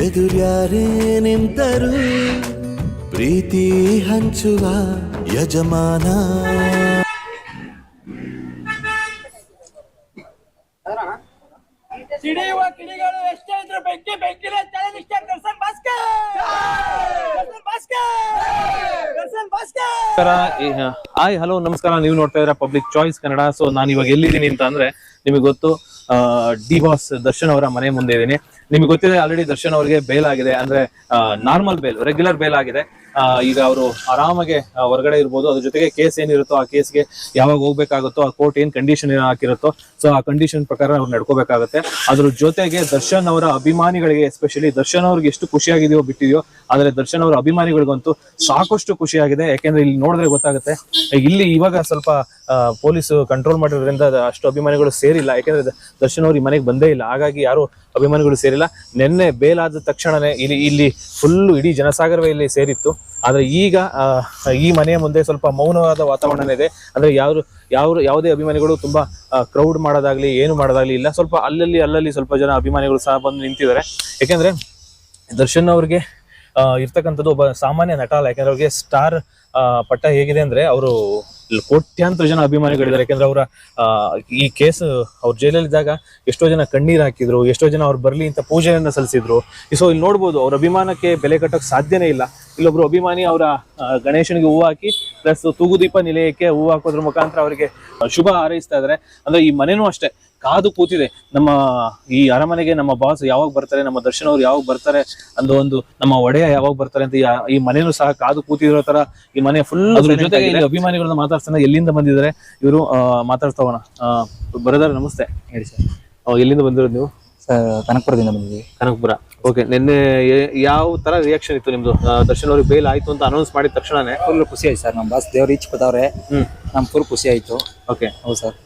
ಎದುರ್ಯಾರೇ ನಿಂತರು ಪ್ರೀತಿ ಹಂಚುವ ಯಜಮಾನ. ಸಿಡಿಯುವ ಕಿಡಿಗಳು ಎಷ್ಟೇ ಇದ್ರು ಬೆಂಕಿ ಬೆಂಕಿನ ತಲೆ ನಿಷ್ಠೆ. ದರ್ಶನ್ ಭಾಸ್ಕರ್! ದರ್ಶನ್ ಭಾಸ್ಕರ್! ದರ್ಶನ್ ಭಾಸ್ಕರ್! ನಮಸ್ಕಾರ ಹಾಯ್ ಹಲೋ ನಮಸ್ಕಾರ. ನೀವು ನೋಡ್ತಾ ಇದ್ರ ಪಬ್ಲಿಕ್ ಚಾಯ್ಸ್ ಕನ್ನಡ ಸೊ ನಾನು ಇವಾಗ ಎಲ್ಲಿದ್ದೀನಿ ಅಂತ ಅಂದ್ರೆ ನಿಮಗೆ ಗೊತ್ತು ಡಿ ಬಾಸ್ ದರ್ಶನ್ ಅವರ ಮನೆ ಮುಂದೆ ಇದ್ದೀನಿ. ನಿಮಗೆ ಗೊತ್ತಿದೆ ಆಲ್ರೆಡಿ ದರ್ಶನ್ ಅವರಿಗೆ ಬೇಲ್ ಆಗಿದೆ. ಅಂದ್ರೆ ನಾರ್ಮಲ್ ಬೇಲ್ ರೆಗ್ಯುಲರ್ ಬೇಲ್ ಆಗಿದೆ. ಈಗ ಅವರು ಆರಾಮಾಗಿ ಹೊರಗಡೆ ಇರ್ಬೋದು. ಅದ್ರ ಜೊತೆಗೆ ಕೇಸ್ ಏನಿರುತ್ತೋ ಆ ಕೇಸ್ಗೆ ಯಾವಾಗ ಹೋಗ್ಬೇಕಾಗುತ್ತೋ, ಆ ಕೋರ್ಟ್ ಏನ್ ಕಂಡೀಷನ್ ಹಾಕಿರುತ್ತೋ ಸೊ ಆ ಕಂಡೀಷನ್ ಪ್ರಕಾರ ಅವ್ರು ನಡ್ಕೋಬೇಕಾಗುತ್ತೆ. ಅದ್ರ ಜೊತೆಗೆ ದರ್ಶನ್ ಅವರ ಅಭಿಮಾನಿಗಳಿಗೆ ಎಸ್ಪೆಷಲಿ ದರ್ಶನ್ ಅವ್ರಿಗೆ ಎಷ್ಟು ಖುಷಿಯಾಗಿದೆಯೋ ಬಿಟ್ಟಿದೆಯೋ, ಆದ್ರೆ ದರ್ಶನ್ ಅವರ ಅಭಿಮಾನಿಗಳಿಗಂತೂ ಸಾಕಷ್ಟು ಖುಷಿಯಾಗಿದೆ. ಯಾಕೆಂದ್ರೆ ಇಲ್ಲಿ ನೋಡಿದ್ರೆ ಗೊತ್ತಾಗುತ್ತೆ, ಇಲ್ಲಿ ಇವಾಗ ಸ್ವಲ್ಪ ಪೊಲೀಸ್ ಕಂಟ್ರೋಲ್ ಮಾಡಿರೋದ್ರಿಂದ ಅಷ್ಟು ಅಭಿಮಾನಿಗಳು ಸೇರಿಲ್ಲ. ಯಾಕೆಂದ್ರೆ ದರ್ಶನ್ ಅವ್ರು ಈ ಮನೆಗೆ ಬಂದೇ ಇಲ್ಲ. ಹಾಗಾಗಿ ಯಾರು ಅಭಿಮಾನಿಗಳು ಸೇರಿಲ್ಲ. ನಿನ್ನೆ ಬೇಲಾದ ತಕ್ಷಣನೇ ಇಲ್ಲಿ ಇಲ್ಲಿ ಫುಲ್ಲು ಇಡೀ ಜನಸಾಗರವೇ ಇಲ್ಲಿ ಸೇರಿತ್ತು. ಆದ್ರೆ ಈಗ ಈ ಮನೆಯ ಮುಂದೆ ಸ್ವಲ್ಪ ಮೌನವಾದ ವಾತಾವರಣ ಇದೆ. ಅಂದ್ರೆ ಯಾರು ಯಾವ ಯಾವುದೇ ಅಭಿಮಾನಿಗಳು ತುಂಬಾ ಕ್ರೌಡ್ ಮಾಡೋದಾಗ್ಲಿ, ಏನು ಮಾಡೋದಾಗ್ಲಿ ಇಲ್ಲ, ಸ್ವಲ್ಪ ಅಲ್ಲಲ್ಲಿ ಅಲ್ಲಲ್ಲಿ ಸ್ವಲ್ಪ ಜನ ಅಭಿಮಾನಿಗಳು ಸಹ ಬಂದು ನಿಂತಿದ್ದಾರೆ. ಯಾಕೆಂದ್ರೆ ದರ್ಶನ್ ಅವ್ರಿಗೆ ಇರ್ತಕ್ಕಂಥದ್ದು ಒಬ್ಬ ಸಾಮಾನ್ಯ ನಟ ಅಲ್ಲ. ಯಾಕಂದ್ರೆ ಅವ್ರಿಗೆ ಸ್ಟಾರ್ ಪಟ್ಟ ಹೇಗಿದೆ ಅಂದ್ರೆ ಅವರು ಕೋಟ್ಯಾಂತರ ಜನ ಅಭಿಮಾನಿಗಳಿದ್ದಾರೆ. ಯಾಕಂದ್ರೆ ಅವರ ಈ ಕೇಸ್ ಅವ್ರ ಜೈಲಲ್ಲಿದ್ದಾಗ ಎಷ್ಟೋ ಜನ ಕಣ್ಣೀರು ಹಾಕಿದ್ರು, ಎಷ್ಟೋ ಜನ ಅವ್ರು ಬರ್ಲಿ ಅಂತ ಪೂಜೆಯನ್ನ ಸಲ್ಲಿಸಿದ್ರು. ಸೊ ಇಲ್ಲಿ ನೋಡ್ಬೋದು, ಅವ್ರ ಅಭಿಮಾನಕ್ಕೆ ಬೆಲೆ ಕಟ್ಟೋಕೆ ಸಾಧ್ಯನೇ ಇಲ್ಲ. ಇಲ್ಲೊಬ್ರು ಅಭಿಮಾನಿ ಅವರ ಗಣೇಶನಿಗೆ ಹೂವು ಹಾಕಿ, ಪ್ಲಸ್ ತೂಗುದೀಪ ನಿಲಯಕ್ಕೆ ಹೂವು ಹಾಕೋದ್ರ ಮುಖಾಂತರ ಅವರಿಗೆ ಶುಭ ಹಾರೈಸ್ತಾ ಇದಾರೆ. ಅಂದ್ರೆ ಈ ಮನೆನೂ ಅಷ್ಟೇ. ಕಾದು ಕೂತಿದೆ. ನಮ್ಮ ಈ ಅರಮನೆಗೆ ನಮ್ಮ ಬಾಸ್ ಯಾವಾಗ ಬರ್ತಾರೆ ನಮ್ಮ ದರ್ಶನ್ ಅವ್ರು ಯಾವಾಗ ಬರ್ತಾರೆ ಅಂದ ಒಂದು ನಮ್ಮ ಒಡೆಯ ಯಾವಾಗ ಬರ್ತಾರೆ ಅಂತ ಈ- ಮನೆಯೂ ಮನೆನೂ ಸಹ ಕಾದು ಕೂತಿರೋ ತರ ಈ ಮನೆ ಫುಲ್ ಜೊತೆಗೆ ಇಲ್ಲಿ ಅಭಿಮಾನಿಗಳನ್ನ ಮಾತಾಡ್ತಾನೆ ಎಲ್ಲಿಂದ ಬಂದಿದ್ದಾರೆ ಇವರು ಮಾತಾಡ್ತಾವಣ ಬ್ರದರ್ ನಮಸ್ತೆ. ಹೇಳಿ ಸರ್. ಎಲ್ಲಿಂದ ಬಂದಿರೋದು ನೀವು? ಕನಕಪುರದಿಂದ ಬಂದಿದ್ದೀವಿ. ಕನಕಪುರ. ಓಕೆ ನಿನ್ನೆ ಯಾವ ತರ ರಿಯಾಕ್ಷನ್ ಇತ್ತು ನಿಮ್ದು? ದರ್ಶನ್ ಅವ್ರಿಗೆ ಬೇಲ್ ಆಯ್ತು ಅಂತ ಅನೌನ್ಸ್ ಮಾಡಿದ ತಕ್ಷಣನೇ? ಫುಲ್ ಖುಷಿ ಆಯ್ತು ಸರ್. ನಮ್ಮ ಬಾಸ್ ದೇವ್ರು ಈಚ್ ಬತ್ತವ್ರೆ ಹ್ಮ್. ನಮ್ ಫುಲ್ ಖುಷಿ ಆಯ್ತು. ಓಕೆ ಹೌದು ಸರ್.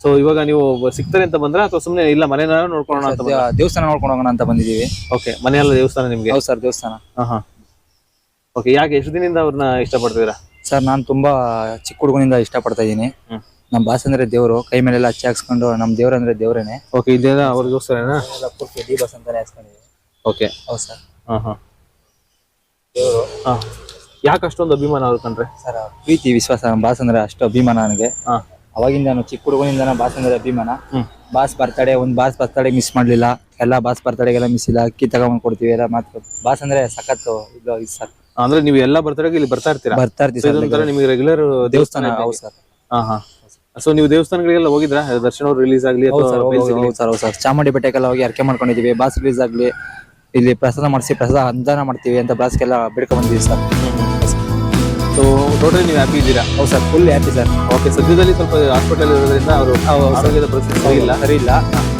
ಸೊ ಇವಾಗ ನೀವು ಸಿಗ್ತಾರೆ ಅಂತ ಬಂದ್ರೆ ಅಥವಾ ಸುಮ್ಮನೆ ಇಲ್ಲ ಮನೆನ ನೋಡ್ಕೊಳ್ಳೋಣ ಅಂತ ದೇವಸ್ಥಾನ ನೋಡ್ಕೊಂಡು ಹೋಗೋಣ ಅಂತ ಬಂದಿದ್ದೀವಿ. ಓಕೆ ಮನೆಯಲ್ಲ ದೇವಸ್ಥಾನ ನಿಮ್ಗೆ? ಹೌದು ಸರ್ ದೇವಸ್ಥಾನ. ಹಾ ಹಾ ಓಕೆ ಯಾಕೆ ಎಷ್ಟು ದಿನದಿಂದ ಅವ್ರನ್ನ ಇಷ್ಟಪಡ್ತಿದ್ದೀರಾ ಸರ್ ನಾನು ತುಂಬಾ ಚಿಕ್ಕ ಹುಡುಗನಿಂದ ಇಷ್ಟಪಡ್ತಾ ಇದ್ದೀನಿ. ಹ್ಮ್. ನಮ್ಮ ಬಾಸ್ ಅಂದ್ರೆ ದೇವರು ಕೈ ಮೇಲೆಲ್ಲ ಹಚ್ಚಿ ಹಾಕ್ಸ್ಕೊಂಡು ನಮ್ಮ ದೇವ್ರ ಅಂದ್ರೆ ದೇವ್ರೇನೆ. ಓಕೆ ಇದೇನ ಅವ್ರಿಗೋಸ್ಕರನಾ? ಡಿ ಬಾಸ್ ಅಂತಾನೆ ಓಕೆ ಹೌದು ಸರ್. ಹಾ ಹಾ ಹಾ ಯಾಕೆ ಅಷ್ಟೊಂದು ಅಭಿಮಾನ ಅವ್ರು ಕಂಡ್ರೆ? ಸರ್ ಪ್ರೀತಿ ವಿಶ್ವಾಸ ನಮ್ಮ ಬಾಸ್ ಅಂದ್ರೆ ಅಷ್ಟು ಅಭಿಮಾನ ನನಗೆ. ಹಾ. ಅವಾಗಿಂದ ನಾನು ಚಿಕ್ಕ ಹುಡುಗನಿಂದ ಬಾಸ್ ಅಂದ್ರೆ ಅಭಿಮಾನ. ಬಾಸ್ ಬರ್ತಡೆ ಒಂದ್ ಬಾಸ್ ಬರ್ತಡೆ ಮಿಸ್ ಮಾಡ್ಲಿಲ್ಲ. ಎಲ್ಲಾ ಬಾಸ್ ಬರ್ತಡೆಗೆಲ್ಲ ಮಿಸ್ ಇಲ್ಲ. ಅಕ್ಕಿ ತಗೊಂಡ್ ಕೊಡ್ತೀವಿ ಎಲ್ಲ ಮಾತು ಬಾಸ್ ಅಂದ್ರೆ ಸಖತ್ ಇದು ಸರ್ ಅಂದ್ರೆ ನೀವು ಎಲ್ಲಾ ಬರ್ತಡೆಗೆ ಇಲ್ಲಿ ಬರ್ತಾ ಇರ್ತೀರಾ? ಬರ್ತಾ ಇರ್ತೀವಿ ನಿಮಗೆ ರೆಗ್ಯುಲರ್ ದೇವಸ್ಥಾನ ಹೌದು ಸರ್. ಹಾ ಹಾ ಸೊ ನೀವು ದೇವಸ್ಥಾನಗಳಿಗೆಲ್ಲ ಹೋಗಿದ್ರಾ? ದರ್ಶನ ಅವ್ರು ರಿಲೀಸ್ ಆಗಲಿ ಸರ್ ಚಾಮುಂಡಿ ಬೆಟ್ಟಕ್ಕೆಲ್ಲ ಹೋಗಿ ಅರ್ಕೆ ಮಾಡ್ಕೊಂಡಿದೀವಿ. ಬಾಸ್ ರಿಲೀಸ್ ಆಗ್ಲಿ ಇಲ್ಲಿ ಪ್ರಸಾದ ಮಾಡಿಸಿ ಪ್ರಸಾದ ಅಂದಾನ ಮಾಡ್ತೀವಿ ಅಂತ ಬಾಸ್ಗೆಲ್ಲ ಬಿಡ್ಕೊಂಡ್ ಬಂದಿದ್ದೀವಿ ಸರ್. ಸೊ ಟೋಟಲಿ ನೀವು ಹ್ಯಾಪಿ ಇದ್ದೀರಾ? ಹೌದು sir full happy sir. Okay ಸದ್ಯದಲ್ಲಿ ಸ್ವಲ್ಪ ಹಾಸ್ಪಿಟಲ್ ಇರೋದ್ರಿಂದ ಅವರು ಆರೋಗ್ಯದ ಪರಿಸ್ಥಿತಿ ಸರಿ ಇಲ್ಲ. ಸರಿ ಇಲ್ಲ.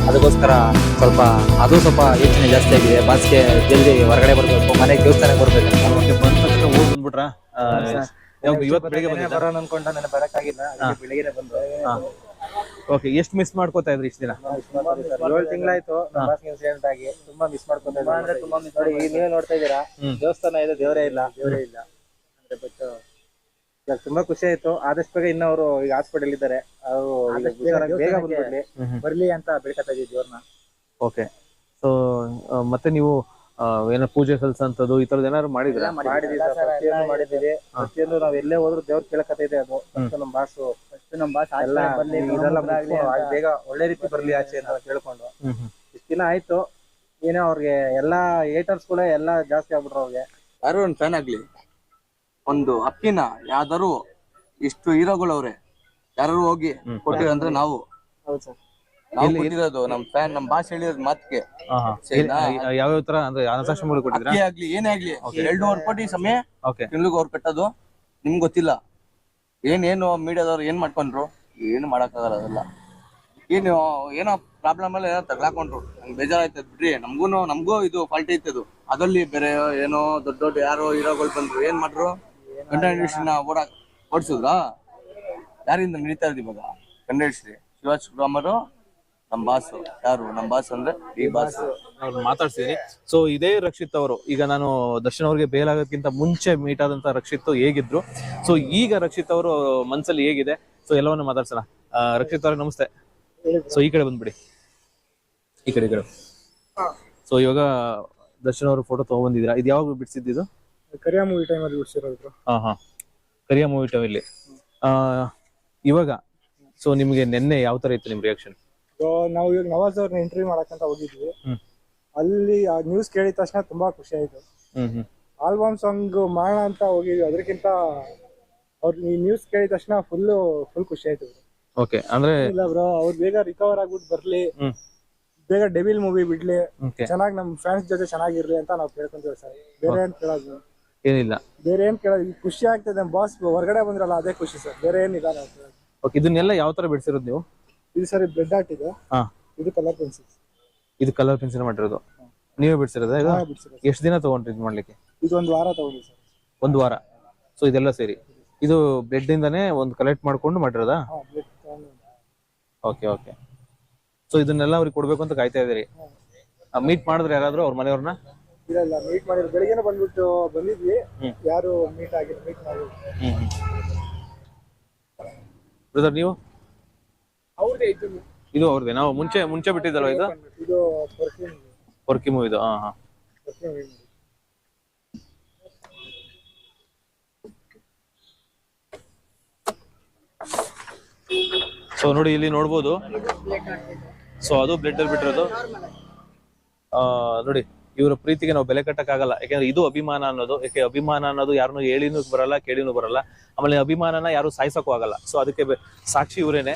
ಅದಕ್ಕೋಸ್ಕರ ಸ್ವಲ್ಪ ಅದು ಸ್ವಲ್ಪ ಯೋಚನೆ ಜಾಸ್ತಿ ಆಗಿದೆ. ಬಾಸ್ಗೆ ಜಲ್ದಿ ಹೊರಗಡೆ ಬರಬೇಕು ಮನೆಗೆ ದೇವಸ್ಥಾನಕ್ಕೆ ಬರ್ಬೇಕು. ಓಕೆ ಬಂದ ತಕ್ಷಣ ಹೋಗಿ ಬಂದ್ಬಿಟ್ರಾ? ಇವತ್ತು ಬೆಳಿಗ್ಗೆ ಬಂದಿದ್ದ? ಬರೋಣ ಅನ್ಕೊಂಡ ನನಗೆ ಬರಕ್ಕಾಗಿಲ್ಲ. ಬೆಳಿಗ್ಗೆ ಬಂದು. ಓಕೆ ಎಷ್ಟು ಮಿಸ್ ಮಾಡ್ಕೋತಾ ಇದ್ರಿ ಇಷ್ಟು ದಿನ? ಏಳು ತಿಂಗಳಾಯ್ತು ಇನ್ಸಿಡೆಂಟ್ ಆಗಿ ತುಂಬಾ ಮಿಸ್ ಮಾಡ್ಕೊತಾ ಅಂದ್ರೆ ತುಂಬಾ ಮಿಸ್ ನೋಡಿ ನೀವೇ ನೋಡ್ತಾ ಇದೀರಾ. ದೇವಸ್ಥಾನ ಇದೆ ದೇವರೇ ಇಲ್ಲ. ದೇವರೇ ಇಲ್ಲ. ಅಂದ್ರೆ ಬಟ್ ಇವಾಗ ತುಂಬಾ ಖುಷಿ ಆಯ್ತು. ಆದಷ್ಟು ಬೇಗ ಇನ್ನ ಅವರು ಈಗ ಹಾಸ್ಪಿಟಲ್ ಇದ್ದಾರೆ. ಅವರು ಬೇಗ ಬಂದ್ಬಿಡ್ಲಿ. ಬರ್ಲಿ ಅಂತ ಬೇಡ್ಕೊತಾ ಇದೀವಿ ದೇವ್ರನ್ನ. ಓಕೆ ಸೊ ಮತ್ತೆ ನೀವು ಆ, ಏನೋ ಪೂಜೆ ಸಲ್ಸಂತದ್ದು ಈ ತರದ್ ಏನಾದ್ರು ಮಾಡಿದ್ರ ಮಾಡಿದೀವಿ ಸರ್. ಪ್ರತಿಯೊಂದು ಮಾಡಿದೀವಿ ಪ್ರತಿಯೊಂದು ನಾವ್ ಎಲ್ಲೇ ಹೋದ್ರು ದೇವ್ರ ಕೇಳಕತ್ತ ಇದೆ ಅದು. ನಮ್ ಬಾಸು. ನಮ್ ಬಾಸ್ ಎಲ್ಲ ಇದೆಲ್ಲ ಮುಗ್ಸ್ಕೊಂಡು ಆಗ್ ಬೇಗ ಒಳ್ಳೆ ರೀತಿ ಬರ್ಲಿ ಆಚೆ ಅಂತ ಕೇಳ್ಕೊಂಡು. ಇಷ್ಟ ದಿನ ಆಯ್ತು. ಏನೋ ಅವ್ರಿಗೆ ಎಲ್ಲಾ ಏಟರ್ಸ್ ಕೂಡ ಎಲ್ಲಾ ಜಾಸ್ತಿ ಆಗ್ಬಿಟ್ರು ಅವ್ರಿಗೆ. ಯಾರು ಒಂದ್ ಫ್ಯಾನ್ ಆಗ್ಲಿ. ಒಂದು ಅಪ್ಪಿನ ಯಾವ್ದಾರು ಇಷ್ಟು ಹೀರೋಗಳವ್ರೆ ಯಾರು ಹೋಗಿ ಕೊಟ್ಟಿರಂದ್ರೆ ನಾವು ಹೌದು ಸರ್. ನಾವು ಕೊಟ್ಟಿರೋದು ನಮ್ ಫ್ಯಾನ್ ನಮ್ ಭಾಷೆ ಹೇಳಿರೋದ್ ಮಾತಿಗೆ. ಸರಿನಾ? ಯಾವ್ಯಾವ ತರ ಅಂದ್ರೆ ಅನಾಥಾಶ್ರಮಗಳು ಕೊಟ್ಟಿದ್ರ ಅಕ್ಕಿ ಆಗ್ಲಿ ಏನೇ ಆಗ್ಲಿ ಎರಡೂವರೆ ಕೋಟಿ ಸಮಯ ಓಕೆ ತಿಂಗ್ಳಿಗೆ ಅವ್ರು ಕಟ್ಟೋದು ನಿಮ್ಗೆ ಗೊತ್ತಿಲ್ಲ. ಏನ್ ಏನು ಮೀಡಿಯಾದವ್ರು ಏನ್ ಮಾಡ್ಕೊಂಡ್ರು? ಏನು ಮಾಡಕ್ಕಾಗಲ್ಲ ಅದೆಲ್ಲ. ಏನು ಏನೋ ಪ್ರಾಬ್ಲಮ್ ಎಲ್ಲ ಏನೋ ತಗ್ಲಾಕೊಂಡ್ರು. ನಂಗೆ ಬೇಜಾರಾಯ್ತದ ಬಿಡ್ರಿ. ನಮಗೂ ನಮಗೂ ಇದು ಫಾಲ್ಟ್ ಅದು. ಅದಲ್ಲಿ ಬೇರೆ ಏನೋ ದೊಡ್ಡ ದೊಡ್ಡ ಯಾರೋ ಹೀರೋಗಳು ಬಂದ್ರು ಏನ್ ಮಾಡ್ರು? ಗಂಡ ಓಡ ಓಡಾ ಓಡಿಸಿದ್ರಾ? ಯಾರಿಂದ ನಡೀತಾ ಇರೋದು ಇವಾಗ? ಗಂಡ ಇಂಡಸ್ಟ್ರಿ ಶಿವಾಜ್ ನಮ್ಮ ನಮ್ ಬಾಸ್. ಯಾರು? ನಮ್ ಬಾಸ್ ಅಂದ್ರೆ ಈ ಬಾಸ್. ಮಾತಾಡ್ಸಿದೀನಿ. ಸೊ ಇದೇ ರಕ್ಷಿತ್ ಅವರು. ಈಗ ನಾನು ದರ್ಶನ್ ಅವ್ರಿಗೆ ಬೇಲ್ ಆಗೋದಕ್ಕಿಂತ ಮುಂಚೆ ಮೀಟ್ ಆದಂತ ರಕ್ಷಿತ್ ಹೇಗಿದ್ರು. ಸೊ ಈಗ ರಕ್ಷಿತ್ ಅವರು ಮನ್ಸಲ್ಲಿ ಹೇಗಿದೆ? ಸೊ ಎಲ್ಲವನ್ನು ಮಾತಾಡ್ಸೋಣ. ಆ, ರಕ್ಷಿತ್ ಅವ್ರಿಗೆ ನಮಸ್ತೆ. ಸೊ ಈ ಕಡೆ ಬಂದ್ಬಿಡಿ. ಈ ಕಡೆ ಈ ಕಡೆ. ಸೊ ಇವಾಗ ದರ್ಶನ್ ಅವರು ಫೋಟೋ ತಗೊಂಡ್ಬಂದಿದ್ದೀರಾ? ಇದು ಯಾವಾಗ ಬಿಡಿಸಿದ್ದು ಕರಿಯಾ ಮೂವಿ ಟೈಮಲ್ಲಿ ಬಿಡಿಸಿರೋದು ಹಾ ಹಾ. ಕರಿಯ ಮೂವಿ ಟೈಮಲ್ಲಿ ಇವಾಗ ಸೊ ನಿಮಗೆ ನಿನ್ನೆ ಯಾವ ತರ ಇತ್ತು ನಿಮ್ ರಿಯಾಕ್ಷನ್ ನಾವು ಇವಾಗ ನವಾಜ್ ಅವ್ರನ್ನ ಇಂಟರ್ವ್ಯೂ ಮಾಡಕ್ಕಂತ ಹೋಗಿದ್ವಿ. ಅಲ್ಲಿ ಆ ನ್ಯೂಸ್ ಕೇಳಿದ ತಕ್ಷಣ ತುಂಬಾ ಖುಷಿ ಆಯ್ತು. ಆಲ್ಬಮ್ ಸಾಂಗ್ ಮಾಡೋಣ ಅಂತ ಹೋಗಿದ್ವಿ. ಅದಕ್ಕಿಂತ ಅವ್ರ ನ್ಯೂಸ್ ಕೇಳಿದ ತಕ್ಷಣ ಫುಲ್ ಫುಲ್ ಖುಷಿ ಆಯ್ತು ಓಕೆ ಅಂದ್ರೆ ಇಲ್ಲ ಬ್ರೋ ಅವ್ರು ಬೇಗ ರಿಕವರ್ ಆಗ್ಬಿಟ್ಟು ಬರ್ಲಿ. ಬೇಗ ಡೆಬಿಲ್ ಮೂವಿ ಬಿಡ್ಲಿ. ಚೆನ್ನಾಗಿ ನಮ್ ಫ್ಯಾನ್ಸ್ ಜೊತೆ ಚೆನ್ನಾಗಿರ್ಲಿ ಅಂತ ನಾವು ಕೇಳ್ಕೊಂತೀವಿ ಸರ್ ಬೇರೆ ಕೇಳೋದು ಏನಿಲ್ಲ. ಬೇರೆ ಏನ್ ಕೇಳೋದು? ಖುಷಿ ಆಗ್ತದೆ ಬಾಸ್ ಹೊರಗಡೆ ಬಂದ್ರಲ್ಲ ಅದೇ ಖುಷಿ ಸರ್. ಬೇರೆ ಏನಿಲ್ಲ ನಾವು ಕೇಳೋದು. ಓಕೆ ಇದನ್ನೆಲ್ಲ ಯಾವ ತರ ಬಿಡಿಸಿರೋದು ನೀವು? ಇದು ಸರಿ ಬ್ರೆಡ್ ಆರ್ಟ್ ಇದೆ. ಹಾ. ಇದು ಕಲರ್ ಪೆನ್ಸಿಲ್ ಇದು ಕಲರ್ ಪೆನ್ಸಿಲ್ ಮಾಡಿರೋದು. ನೀವೇ ಬಿಡಿಸಿರೋದ ಇದು? ಬಿಡಿಸಿರೋದು ಎಷ್ಟು ದಿನ ತಗೊಂಡ್ರಿ ಇದು ಮಾಡ್ಲಿಕ್ಕೆ? ಇದು ಒಂದು ವಾರ ತಗೊಂಡಿ ಸರ್. ಒಂದು ವಾರ. ಸೊ ಇದೆಲ್ಲ ಸೇರಿ. ಇದು ಬ್ಲೆಡ್ ಇಂದಾನೆ ಒಂದು ಕಲೆಕ್ಟ್ ಮಾಡ್ಕೊಂಡು ಮಾಡಿರೋದಾ? ಹಾ ಬ್ರೆಡ್ ಓಕೆ ಓಕೆ ಸೊ ಇದನ್ನೆಲ್ಲ ಅವ್ರಿಗೆ ಕೊಡ್ಬೇಕು ಅಂತ ಕಾಯ್ತಾ ಇದೀರಿ ಮೀಟ್ ಮಾಡಿದ್ರೆ ಯಾರಾದ್ರೂ ಅವ್ರ ಮನೆಯವ್ರನ್ನ? ಇಲ್ಲ ಇಲ್ಲ ಮೀಟ್ ಮಾಡಿದ್ರು. ಬೆಳಿಗ್ಗೆನೆ ಬಂದ್ಬಿಟ್ಟು ಬಂದಿದ್ವಿ. ಯಾರು ಮೀಟ್ ಆಗಿಲ್ಲ ಮೀಟ್ ಮಾಡಿದ್ರು ಬ್ರದರ್ ನೀವು? ಅವ್ರದೇ ಇತ್ತು ಇದು ಅವ್ರದೇ. ನಾವು ಮುಂಚೆ ಮುಂಚೆ ಬಿಟ್ಟಿದ್ದಲ್ವ ಇದು? ಇದು ಪರ್ಕಿ ಮೂವಿ ಇದು. ಹಾ ಹಾ. ಸೊ ನೋಡಿ ಇಲ್ಲಿ ನೋಡ್ಬೋದು. ಸೊ ಅದು ಬ್ಲಡ್ ಅಲ್ಲಿ ಬಿಟ್ಟಿರೋದು. ಆ ನೋಡಿ. ಇವರ ಪ್ರೀತಿಗೆ ನಾವು ಬೆಲೆ ಕಟ್ಟಕ್ಕಾಗಲ್ಲ. ಯಾಕಂದ್ರೆ ಇದು ಅಭಿಮಾನ ಅನ್ನೋದು, ಯಾಕೆ ಅಭಿಮಾನ ಅನ್ನೋದು ಯಾರನ್ನೂ ಹೇಳಿನೂ ಬರಲ್ಲ, ಕೇಳಿನೂ ಬರಲ್ಲ. ಆಮೇಲೆ ಅಭಿಮಾನನ ಯಾರು ಸಾಯಿಸಕ್ಕೂ ಆಗಲ್ಲ. ಸೊ ಅದಕ್ಕೆ ಸಾಕ್ಷಿ ಇವರೇನೆ.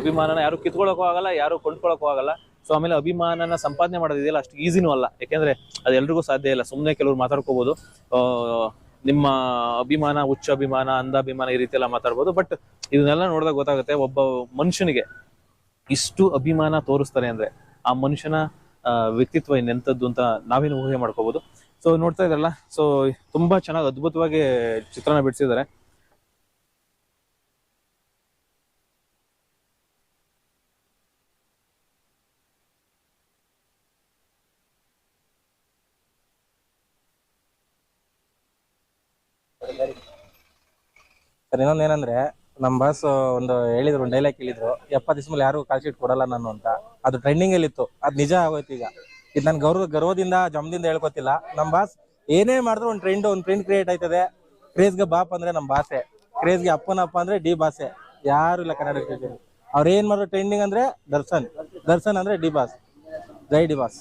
ಅಭಿಮಾನನ ಯಾರು ಕಿತ್ಕೊಳ್ಳೋಕ್ಕೂ ಆಗಲ್ಲ, ಯಾರು ಕೊಂಡ್ಕೊಳ್ಳೋಕ್ಕೂ ಆಗಲ್ಲ. ಸೊ ಆಮೇಲೆ ಅಭಿಮಾನನ ಸಂಪಾದನೆ ಮಾಡೋದಿದೆಯಲ್ಲ ಅಷ್ಟು ಈಸಿನೂ ಅಲ್ಲ. ಯಾಕೆಂದ್ರೆ ಅದು ಎಲ್ರಿಗೂ ಸಾಧ್ಯ ಇಲ್ಲ. ಸುಮ್ಮನೆ ಕೆಲವ್ರು ಮಾತಾಡ್ಕೋಬಹುದು ನಿಮ್ಮ ಅಭಿಮಾನ ಹುಚ್ಚ ಅಭಿಮಾನ, ಅಂಧ ಅಭಿಮಾನ ಈ ರೀತಿ ಎಲ್ಲ ಮಾತಾಡ್ಬೋದು. ಬಟ್ ಇದನ್ನೆಲ್ಲ ನೋಡಿದಾಗ ಗೊತ್ತಾಗುತ್ತೆ, ಒಬ್ಬ ಮನುಷ್ಯನಿಗೆ ಇಷ್ಟು ಅಭಿಮಾನ ತೋರಿಸ್ತಾರೆ ಅಂದ್ರೆ, ಆ ಮನುಷ್ಯನ ವ್ಯಕ್ತಿತ್ವ ಇನ್ನೆಂಥದ್ದು ಅಂತ ನಾವೇನು ಊಹೆ ಮಾಡ್ಕೋಬಹುದು ಸೊ ನೋಡ್ತಾ ಇದ್ರಲ್ಲ ಸೊ ತುಂಬಾ ಚೆನ್ನಾಗಿ ಅದ್ಭುತವಾಗಿ ಚಿತ್ರಣ ಬಿಡಿಸಿದ್ದಾರೆ. ಸರ್ ಏನಂದ್ರೆ ನಮ್ಮ ಬಾಸ್ ಒಂದು ಹೇಳಿದ್ರು ಡೈಲಾಗ್ ಹೇಳಿದ್ರು ಎಪ್ಪತ್ತು ದಿವಸ ಮೇಲೆ ಯಾರಿಗೂ ಕಾಲ್ ಶೀಟ್ ಕೊಡಲ್ಲ ನಾನು ಅಂತ. ಅದು ಟ್ರೆಂಡಿಂಗ್ ಅಲ್ಲಿ ಇತ್ತು ಅದು ನಿಜ ಆಗೋಯ್ತು ಈಗ. ಇದು ನನ್ ಗೌರವ, ಗರ್ವದಿಂದ, ಜಮದಿಂದ ಹೇಳ್ಕೊತಿಲ್ಲ. ನಮ್ ಬಾಸ್ ಏನೇ ಮಾಡಿದ್ರು ಒಂದ್ ಟ್ರೆಂಡ್ ಒಂದ್ ಟ್ರೆಂಡ್ ಕ್ರಿಯೇಟ್ ಆಯ್ತದೆ. ಕ್ರೇಜ್ಗೆ ಬಾಪ್ ಅಂದ್ರೆ ನಮ್ ಕ್ರೇಜ್ಗೆ ಅಪ್ಪನ ಅಪ್ಪ ಅಂದ್ರೆ ಡಿ ಬಾಸೆ ಯಾರು ಇಲ್ಲ ಕನ್ನಡ ಅವ್ರು ಏನ್ ಮಾಡಿದ್ರು ಟ್ರೆಂಡಿಂಗ್ ಅಂದ್ರೆ ದರ್ಶನ್. ದರ್ಶನ್ ಅಂದ್ರೆ ಡಿ ಬಾಸ್ ಜೈ ಡಿ ಬಾಸ್